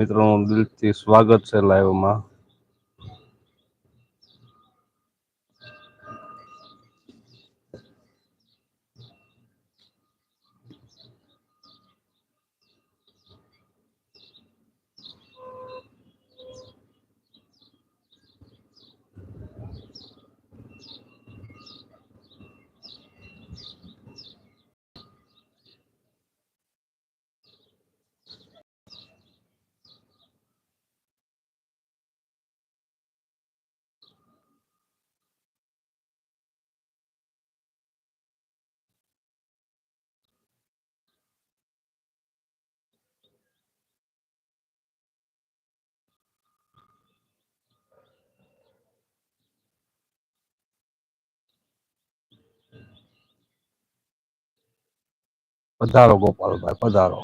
મિત્રોનું દિલથી સ્વાગત છે લાઈવમાં પધારો ગોપાલભાઈ પધારો.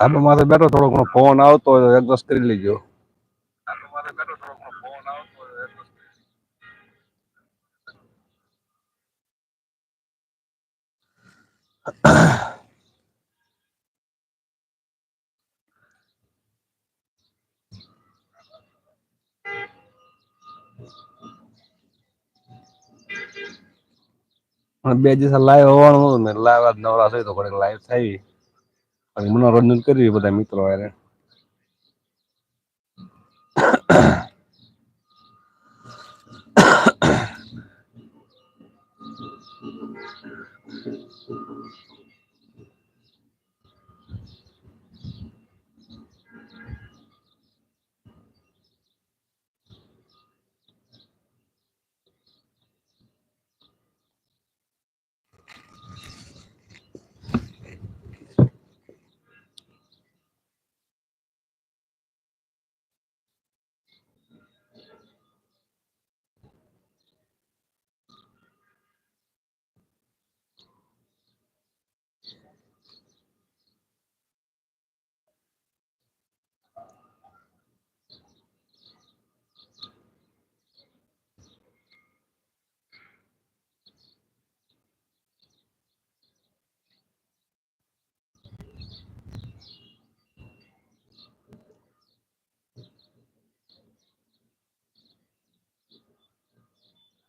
ધાબા માથે બેઠો થોડો ઘણો ફોન આવતો હોય તો એડજસ્ટ કરી લેજો. બે દિવસ લાઈવ હોવાનું હતું ને લાઈવ નવરા થઈ તો ઘડીક લાઈવ થઈ અને મનોરંજન કરી બધા મિત્રો હારે.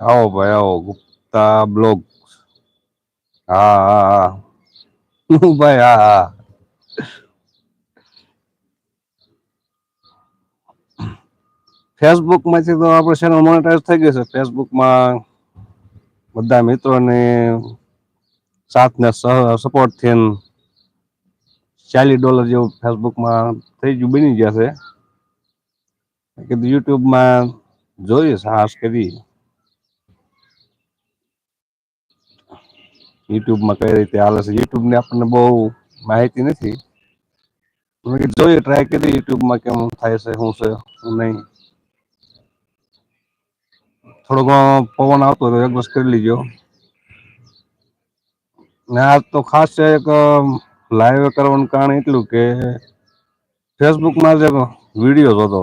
આવો ભાઈ, આવો. ગુપ્તા બ્લોગ હા હા હા. ભાઈ, હા હા. ફેસબુકમાંથી તો આપણે ચેનલ મોનેટાઈઝ થઈ ગઈ છે. ફેસબુકમાં બધા મિત્રોને સાથ ને સહ સપોર્ટથી ચાલીસ ડોલર જેવું ફેસબુકમાં થઈ ગયું, બની ગયા છે. કીધું યુટ્યુબમાં જોઈએ, સાહસ કરી. યુટ્યુબમાં કઈ રીતે હાલે છે? યુટ્યુબની આપણને બહુ માહિતી નથી. જોઈએ ટ્રાય કરી યુટ્યુબમાં કેમ થાય છે, શું છે, શું નહીં. થોડો ઘણો પવન આવતો હતો એડજસ્ટ કરી લીજો. ના તો ખાસ છે એક લાઈવ કરવાનું કારણ એટલું કે ફેસબુકમાં જે વીડિયો હતો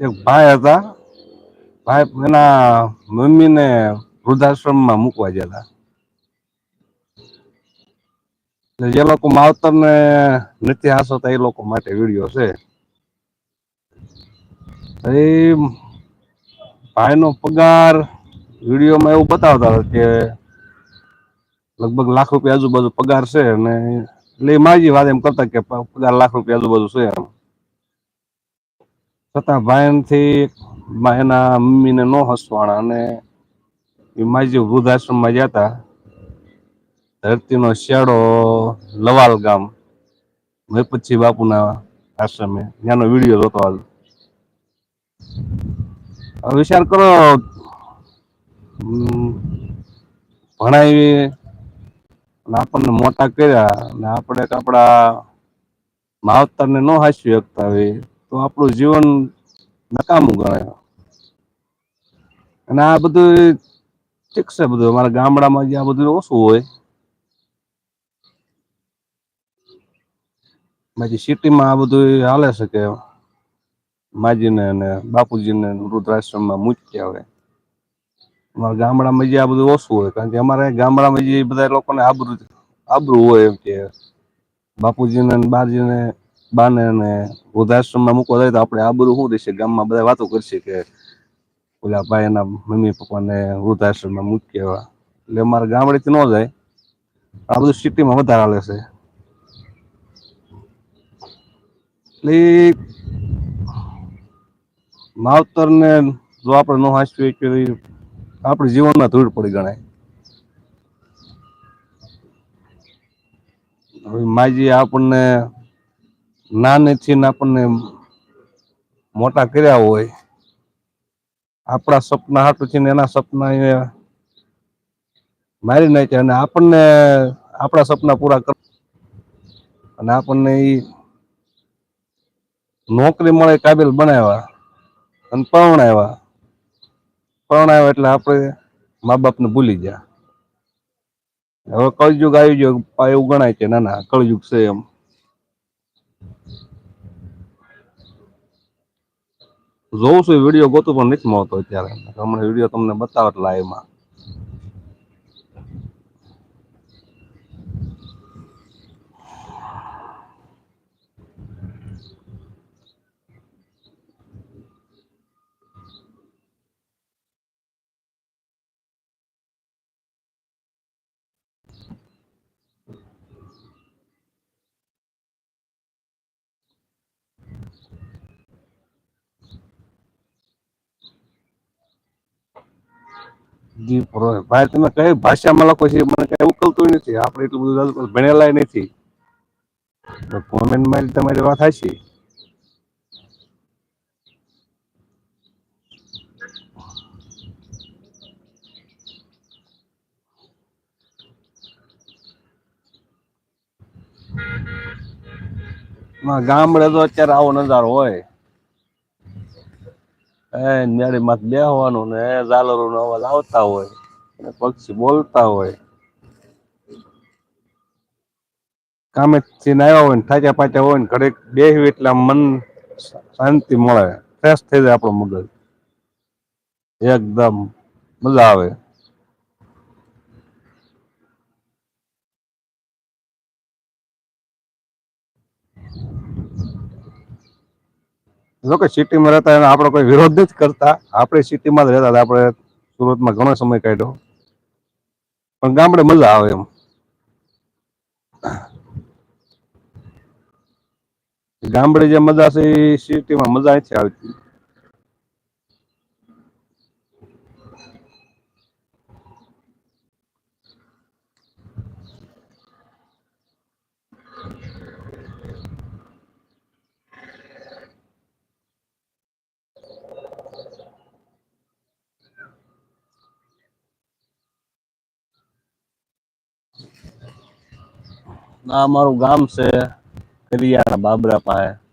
એક ભાઈ હતા ભાઈ, એના મમ્મી ને વૃદ્ધાશ્રમમાં મુકવા ગયેલા જે લોકો માવતર ને નથી હાસતા, એ લોકો માટે વીડિયો છે. એ ભાઈ નો પગાર વિડીયોમાં એવું બતાવતા હતા કે લગભગ લાખ રૂપિયા આજુબાજુ પગાર છે અને એટલે માજી વાત એમ કરતા કે પગાર લાખ રૂપિયા આજુબાજુ છે એમ. છતાં ભાઈથી એના મમ્મીને ન હસવાણા અને એમાં જે વૃદ્ધ ગયા હતા. ધરતીનો શિયાળો લવાલ ગામ. પછી બાપુના આશ્રમે. ત્યાંનો વીડિયો જોતો વિચાર કરો ભણાવી આપણને મોટા કર્યા અને આપણે આપણા માવતરને ન હાચવી શકતા હોય તો આપણું જીવન નકામું ગણાય. અને આ બધું ઠીક બધું. અમારા ગામડામાં જ્યાં બધું ઓછું હોય. બાકી સિટીમાં આ બધું હાલે છે કે માજીને અને બાપુજીને વૃદ્ધાશ્રમમાં મૂકી હોય અમારા ગામડામાં જે આ બધું ઓછું હોય, કારણ કે અમારે ગામડામાં જે બધા લોકોને આબરૂ આબરું હોય એમ કે બાપુજીને બારજીને બાને ને વૃદ્ધાશ્રમમાં મૂકવા જાય તો આપણે આબરું શું રહેશે ગામમાં બધા વાતો કરશે કે ઓલા ભાઈ એના મમ્મી પપ્પાને વૃદ્ધાશ્રમમાં મૂકી એવા. એટલે અમારા ગામડેથી ન જાય. આ બધું સિટીમાં વધારે હાલે છે. એટલે માવતરને જો આપણે ન હાંસવી કે આપણે જીવનમાં ધૂળ પડી ગણાય. હવે માજી આપણને નાનેથી આપણને મોટા કર્યા હોય, આપણા સપના હાટું છે એના સપના એ મારી નાખ્યા અને આપણને આપણા સપના પૂરા કર અને આપણને એ નોકરી મળે કાબિલ બનાવ્યા અને પરણાવ્યા. પરણાવ્યા એટલે આપણે મા બાપને ભૂલી ગયા. હવે કળયુગ આવી ગયો એવું ગણાય છે, ના ના, કળયુગ છે એમ. જોઉં છું વીડિયો ગોતું પણ નથી મળતો અત્યારે. હમણાં વીડિયો તમને બતાવત લાઈવમાં જી ભાઈ, તમે કઈ ભાષામાં લખો છો મને કઈ ઉકલતું નથી. આપણે એટલું બધું ભણેલા નથી. કોમેન્ટમાં તમારી વાત હશે ગામડે તો અત્યારે આવો નજારો હોય. એ મેળી માં બેહવાનું ને ઝાલરો નો અવાજ આવતા હોય ને પક્ષી બોલતા હોય. કામે થી આવ્યા હોય ને, થાક્યા પાક્યા હોય ને ઘડીક બેહવી એટલે મન શાંતિ મળે. ફ્રેશ થઈ જાય આપણું મગજ. એકદમ મજા આવે. જો કે સિટીમાં રહેતા એને આપણે કોઈ વિરોધ નથી કરતા. આપણે સિટીમાં જ રહેતા હતા. આપણે સુરતમાં ઘણો સમય કાઢ્યો. પણ ગામડે મજા આવે એમ. ગામડે જે મજા છે એ સિટીમાં મજા નથી આવતી. આ અમારું ગામ છે કરિયાણા બાબરા પાસે.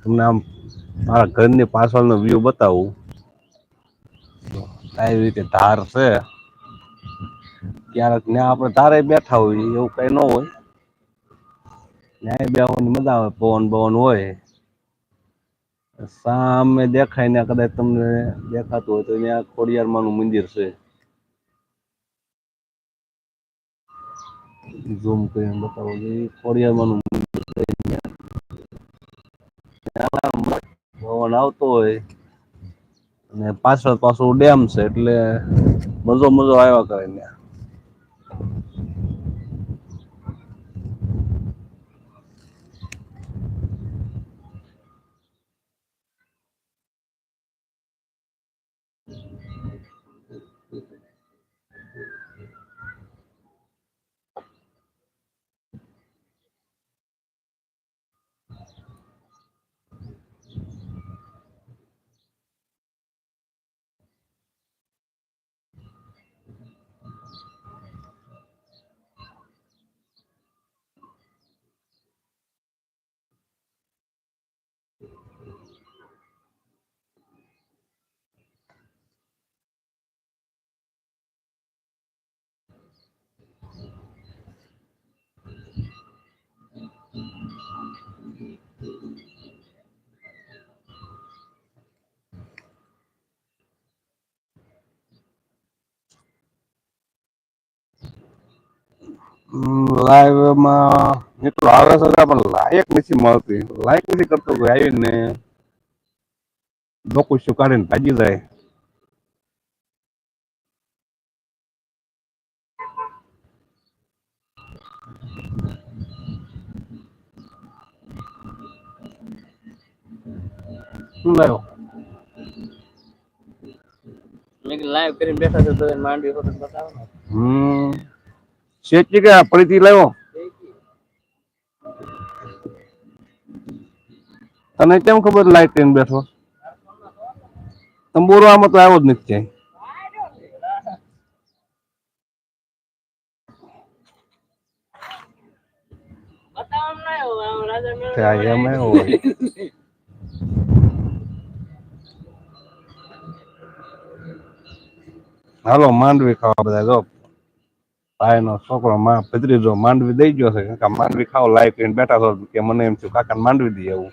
તમને આમ મારા ઘરની પાછળનો વ્યૂ બતાવું. આવી રીતે ધાર છે? ક્યારેક ત્યાં આપણે ધારે બેઠા હોય એવું કઈ ન હોય. ન્યાય બેવાની મજા આવે, પવન બવન હોય. સામે દેખાય ને કદાચ તમને દેખાતું હોય તો ત્યાં ખોડિયાર નું મંદિર છે. ઝૂમ કરીને બતાવો. જોઈએ ખોડિયાર આવતો હોય અને પાછળ પાછું ડેમ છે એટલે મજો મજો આવ્યા કરે ત્યાં. લાઈવમાં એટલું આવે છે પણ લાયક નથી મળતી. લાયક નથી કરતો કોઈ આવીને. લોકો શું કાઢીને ભાજી જાય. શું લાવ્યો મેં લાઈવ કરીને બેઠા છો તો માંડવી હોટલ બતાવો હમ. શેચી કે ફરીથી લાવ્યો? તને કેમ ખબર લાઈટ લઈને બેઠો? તમે આમાં તો આવ્યો જ નથી ક્યાંય. ત્યાં એમ આવ્યો હાલો, માંડવી ખાવા બધા, જો. ભાઈ નો છોકરો માં ભત્રીજો માંડવી દઈ ગયો છે. કાકા માંડવી ખાવ લાઈટ લઈને બેઠા છો કે મને એમ થયું કાકા માંડવી દઈએ એવું.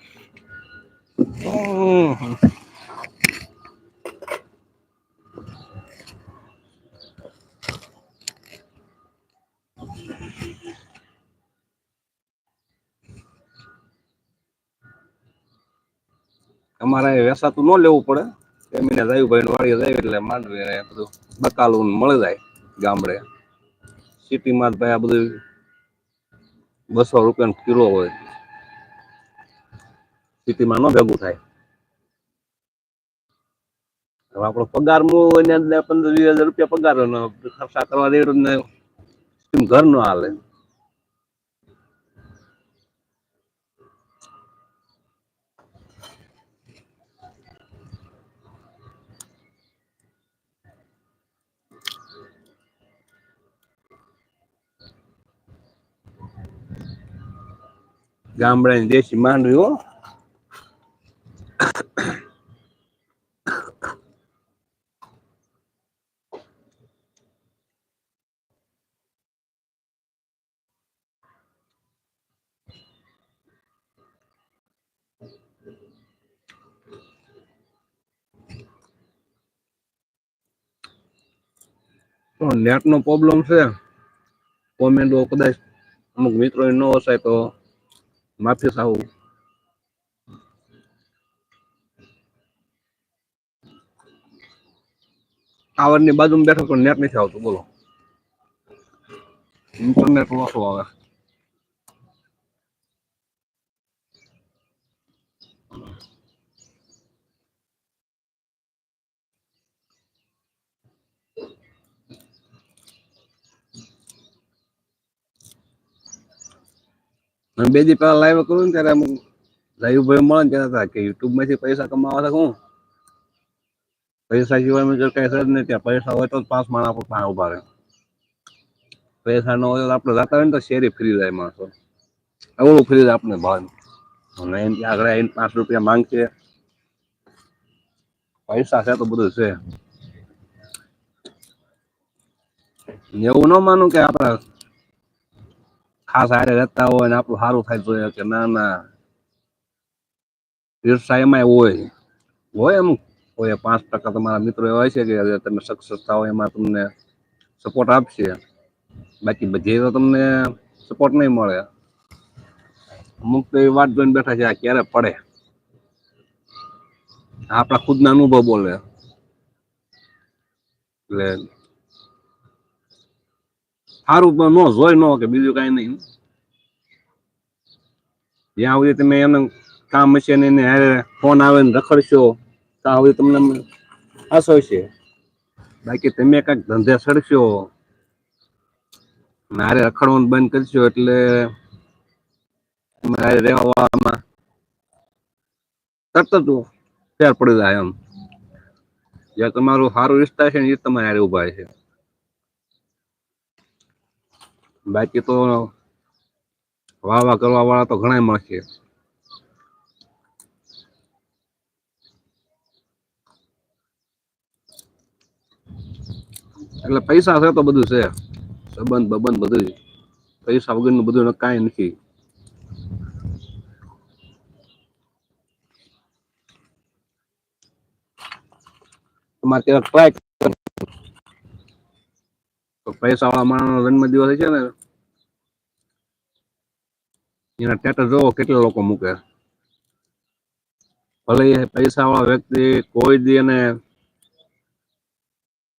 અમારે વેસાતું ન લેવું પડે. એમીને જાય ભાઈ વાળીએ જાય એટલે માંડવી બધું બકાલું મળી જાય ગામડે. સિટીમાં ભાઈ આ બધું બસો રૂપિયાનો કિલો હોય. સિટીમાં ન ભેગું થાય. હવે આપણો પગાર હોય ને પંદર વીસ હજાર રૂપિયા પગાર ખર્ચા કરવા દે ઘર નો હાલે. ગામડાની દેશી માંડવી હો. નેટ નો પ્રોબ્લેમ છે. કોમેન્ટો કદાચ અમુક મિત્રો ન હશે તો માફી સાવું ટાવરની બાજુમાં બેઠો પણ નેટ નથી આવતું બોલો ઇન્ટરનેટ ઓછું આવે અને બે દી પહેલા લાઈવ કરું ને ત્યારે અમુક લાઈવ ભાઈ મળે ને કહેતા હતા કે યુટ્યુબમાંથી પૈસા કમાવા છે હું પૈસા સિવાય મેં કઈ સર નહીં, ત્યાં પૈસા હોય તો પાંચ માણસ પર પાસે ઊભા રહે. પૈસા ન હોય તો આપણે જતા હોય ને તો શેરી ફ્રી જાય માણસો. એવું ફ્રી જાય આપણે ભાન. અને એમ આગળ આવીને પાંચ રૂપિયા માંગશે. પૈસા છે તો બધું છે. એવું ન માનું કે આપણે ખાસ હારે રહેતા હોય ને આપણું સારું થાય જોઈએ ના ના. ઈર્ષા હોય. હોય એમ હોય પાંચ ટકા તમારા મિત્રો એવા છે કે તમે સક્સેસ થાવ એમાં તમને સપોર્ટ આપશે. બાકી બધી તો તમને સપોર્ટ નહીં મળે. અમુક તો એ વાત જોઈને બેઠા છે આ ક્યારે પડે? આપણા ખુદના અનુભવ બોલે. એટલે સારું પણ ન જોઈ, ન કે બીજું કાંઈ નહીં જ્યાં સુધી તમે એને કામ હશે ને એને હારે ફોન આવે ને રખડશો, ત્યાં સુધી તમને આશો છે બાકી તમે કાંઈક ધંધે સડશો મારે રખડવાનું બંધ કરશો એટલે તમારે રહેવામાં તરત જ ફેર પડી જાય એમ. જ્યાં તમારું સારું રિશ્તા છે ને એ તમારે ઊભા છે. બાકી તો વાહ વાહ કરવા વાળા તો ઘણા મળશે એટલે પૈસા છે તો બધું છે સંબંધ બબંધ બધું પૈસા વગરનું બધું કાંઈ નથી તમારે ત્યાં ટ્રાય પૈસા વાળા માણસ જન્મ દિવસ છે ને, એના ટેટર જોવો કેટલા લોકો મૂકે. ભલે એ પૈસા વાળા વ્યક્તિ કોઈ દી એને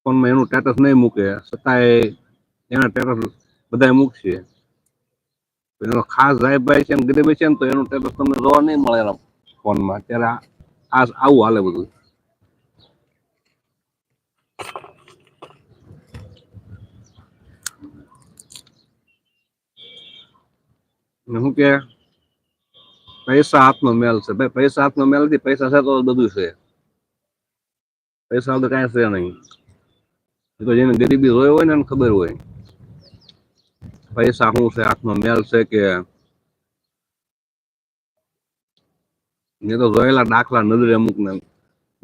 ફોનમાં એનું ટેટસ નહીં મૂકે, છતાંય એના ટેટસ બધા મૂકશે. એનો ખાસ સાહેબભાઈ છે ને ગરીબી છે ને, તો એનું ટેટસ તમને જોવા નહીં મળે એના ફોનમાં. ત્યારે આ- આવું હાલે બધું. શું કે પૈસા હાથનો મેલ છે. ભાઈ, પૈસા હાથનો મેલ નથી, પૈસા છે તો બધું છે. પૈસા તો કાંઈ છે નહીં. એ તો જેને ગરીબી જોઈ હોય ને એને ખબર હોય. પૈસા શું છે હાથનો મેલ છે કે? મેં તો જોયેલા દાખલા નજરે અમુક ને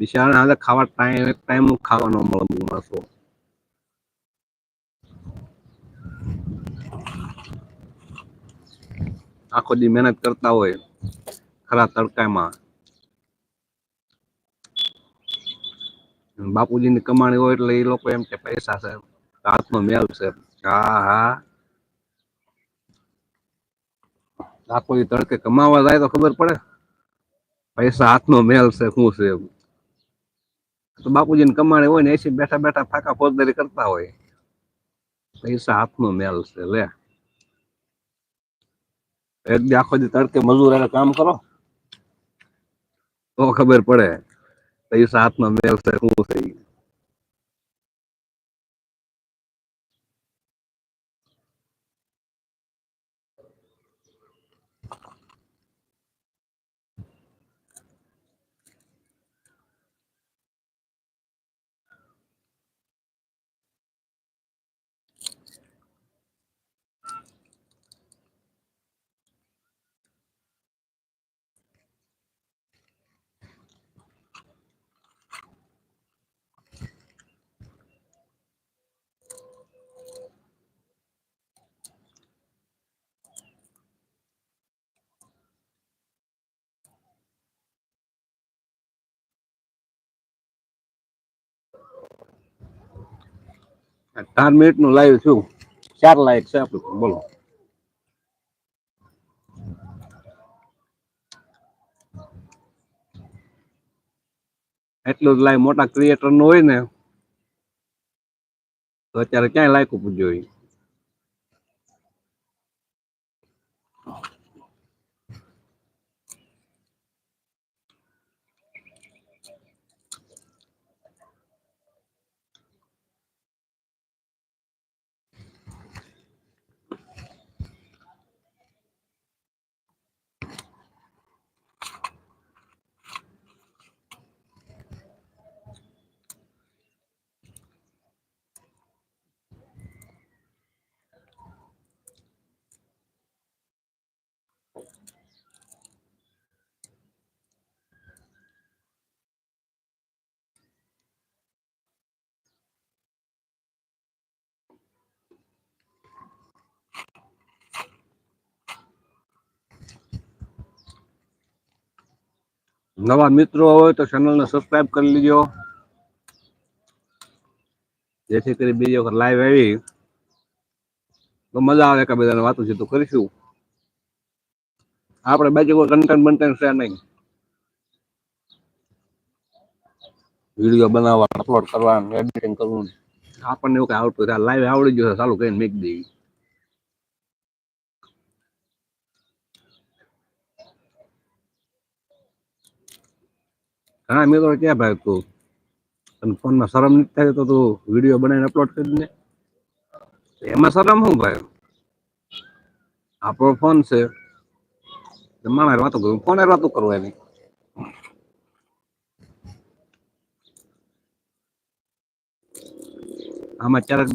બિચારા ખાવા ટાઈમ ટાઈમ ખાવાનો મળે અમુક માણસો. આખો દી મહેનત કરતા હોય, ખરા તડકામાં. બાપુજીની કમાણી હોય એટલે એ લોકો એમ કે પૈસા છે, હાથનો મેલ છે. હા હા. આખો દી તડકે કમાવા જાય તો ખબર પડે. પૈસા હાથનો મેલ છે, શું છે એમ. તો બાપુજીની કમાણી હોય ને એસી બેઠા બેઠા ફાકા ફોજદારી કરતા હોય. પૈસા હાથનો મેલ છે, લે. એક દી આખો દી તડકે મજૂર એને કામ કરો તો ખબર પડે પૈસા હાથનો મેલ છે, શું થઈ ઈ. ચાર મિનિટનું લાઈવ છું ચાર લાઈટ છે આપણું. બોલો. એટલું જ લાઈવ મોટા ક્રિએટરનું હોય ને, તો અત્યારે ક્યાંય લાયકું પૂછ્યું હોય? નવા મિત્રો હોય તો ચેનલને સબસ્ક્રાઇબ કરી લીજો. જેથી કરી બીજી વખત લાઈવ આવી. તો મજા આવે કે બધાને વાતો છે તો કરીશું. આપણે બાજુ કોઈ કન્ટેન્ટ બન્ટેન્ટ છે નહીં. વીડિયો બનાવવા અપલોડ કરવા એડિટિંગ કરવું આપણને એવું કઈ આવડતું લાઈવ આવડી ગયું ચાલુ કરીને મેક દઈ મેં તો ક્યાં ભાઈ તું તને ફોનમાં શરમ નથી થાય તો તું વીડિયો બનાવીને અપલોડ કરી દે. એમાં શરમ શું ભાઈ? આપણો ફોન છે. માણસ વાતો કરું. ફોન વાતો કરવાની આમાં ક્યારેક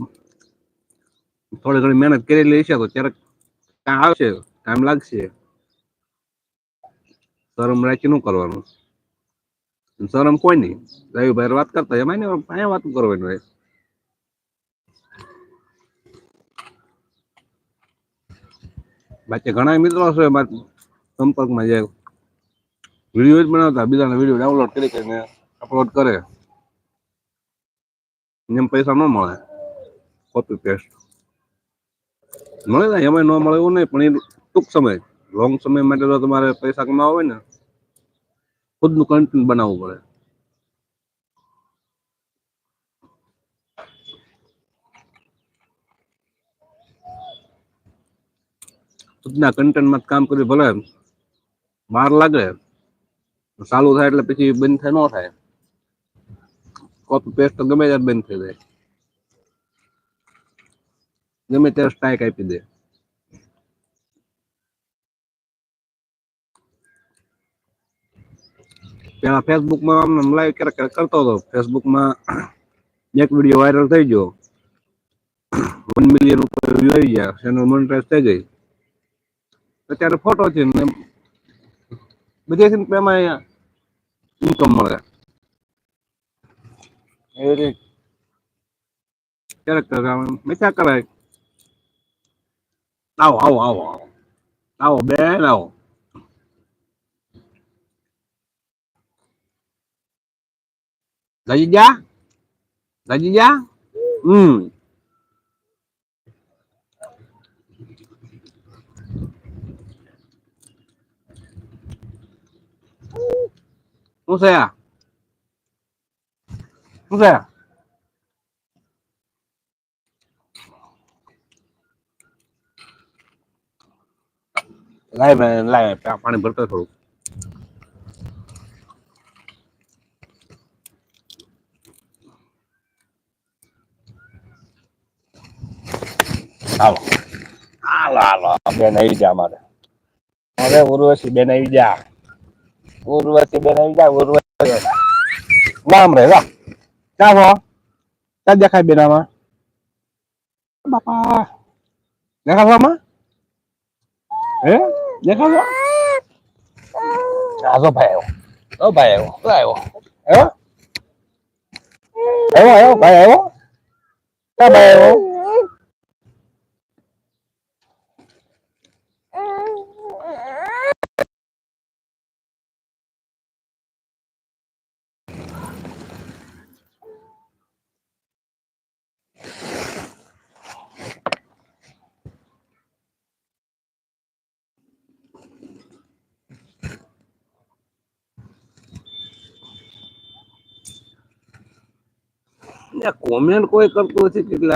થોડી ઘણી મહેનત કરી છે તો ક્યારેક કાંઈ આવશે ટાઈમ લાગશે. શરમ રાખી શું કરવાનું. શરમ કોઈ નહીં. રવિભાઈ વાત કરતા એમાં નહીં અહીંયા વાત કરવાની રહે બાકી ઘણા મિત્રો છે સંપર્કમાં જે વીડિયો જ બનાવતા, બીજાના વીડિયો ડાઉનલોડ કરી કરીને અપલોડ કરે. એમ પૈસા ન મળે. કોપી પેસ્ટ મળે ને એમાં ન મળે એવું નહીં, પણ એ ટૂંક સમય લોંગ સમય માટે તો તમારે પૈસા કમાવા હોય ને ખુદનું કન્ટેન્ટ બનાવવું પડે. ખુદના કન્ટેન્ટમાં કામ કર્યું ભલે માર લાગે ચાલુ થાય એટલે પછી બંધ થાય, ન થાય. કોપી પેસ્ટ તો ગમે ત્યારે બંધ થઈ જાય. ગમે ત્યારે સ્ટ્રાઇક આપી દે. પેલા ફેસબુકમાં આમ લાઈવ ક્યારેક ક્યારેક કરતો હતો. ફેસબુકમાં એક વીડિયો વાયરલ થઈ ગયો. વન મિલિયન ઉપર વ્યૂ આવી ગયા. ચેનલ મોનિટાઈઝ થઈ ગઈ. અત્યારે ફોટો છે ને બધેથી એમાં ઇન્કમ મળે. ક્યારેક ક્યારેક આમ કરાય. આવો આવો આવો આવો. આવો બેન આવો. Ja? Hmm. શું છે આ શું છે લાય લાય પાણી ભરતો થોડું હાલો. હાલો હાલો. બેન આવી જા મારે. હવે ઉર્વશી બેન આવી જા. ઉર્વશી બેન આવી જા, ઉર્વશી રામ રે રામ ક્યાં છો ક્યાં દેખાય બેન આમાં. બાપા. દેખાશો આમાં? હે? દેખાશો આજો ભાઈ આવ્યો ઓ ભાઈ આવ્યો આવ્યો આવ્યો આવ્યો આવ્યો ભાઈ આવ્યો ક્યાં ભાઈ આવ્યો કોમેન્ટ કોઈ કરતું નથી એટલે